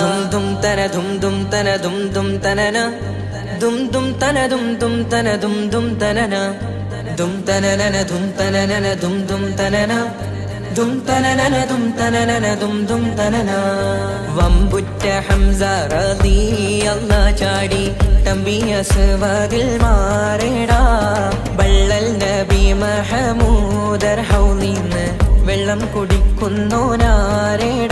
ദും ദും തന ദും ദും തന ദും ദും തനന. ദും ദും തന ദും ദും തന ദും ദും തനന. ദും തനനന ദും തനനന ദും ദും തനന. ദും തനനന ദും തനനന ദും ദും തനന. വമ്പുറ്റ ഹംസ റളി ചാടി. തമ്പി അസ്വദിൽ മാറേടാ. ബള്ളൽ നബി മഹമൂദർ ഹൗലിന്ന് വെള്ളം കുടിക്കുന്നോനാരേടാ.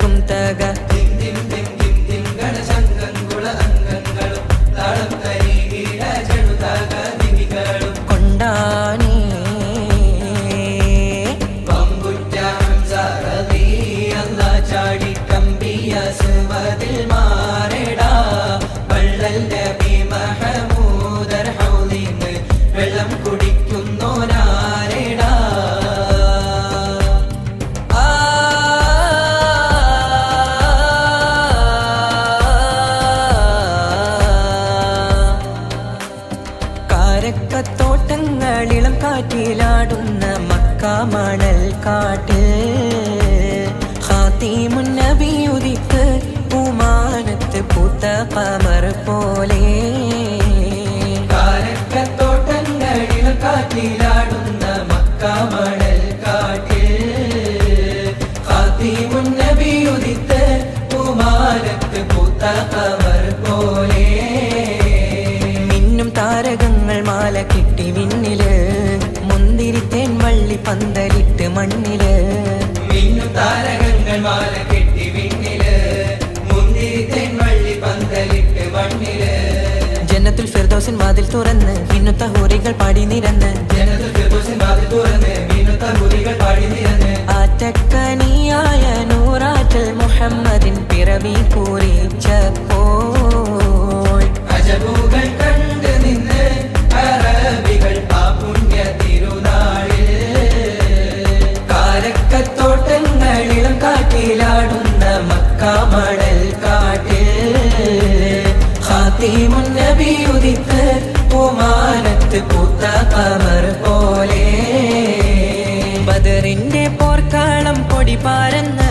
குந்தக കാരക്കത്തോട്ടങ്ങളിളം കാറ്റിലാടുന്ന മക്കാമണൽ കാട്ടിൽ. ഹാത്തിമുൻ നബിയുദിക്ക് ഉമാനത്ത് പൂത്ത കമർ പോലെ. കാരക്കത്തോട്ടങ്ങളിൽ കാറ്റിലാടുന്ന കുമാരത്ത് പൂത്ത പമർ പോലെ. മിന്നും മാല കിട്ടി വിണ്ണിൽ. മുന്തിരിത്തേൻ വള്ളി പന്തലിട്ട് മണ്ണിൽ. മിന്നും താരകങ്ങൾ മാല കെട്ടി വിണ്ണിൽ. മുന്തിരി തെൻവള്ളി പന്തലിട്ട് മണ്ണിൽ. ജന്നത്തുൽ ഫിർദൗസിൻ വാതിൽ തുറന്ന് ഇന്നുത്ത ഹൂറികൾ പാടി നിരന്ന്. ജനത്തിൽ ഫിർദോസിൻ വാതിൽ തുറന്ന് മിന്നുത്ത പാടി നിരന്ന്. ആറ്റക്കനിയായ നൂറാറ്റൽ മുഹമ്മദിൻ പിറവി കുറിച്ചപ്പോൾ മക്കാമണൽ കാട്ടിൽ ഖാത്തിമുൻ നബി ഉദിത്ത് പൂമാനത്ത് പൂത്ത കമർ പോലെ. ബദറിന്റെ പോർക്കാളം പൊടി പാരന്ന്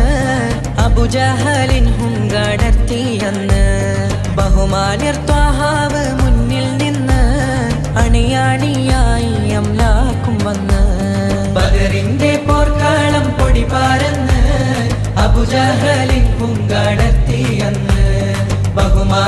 അബുജഹലിൻ ഹുങ്കടത്തിയെന്ന് ബഹുമാന്യർ ത്വാഹാവ് മുന്നിൽ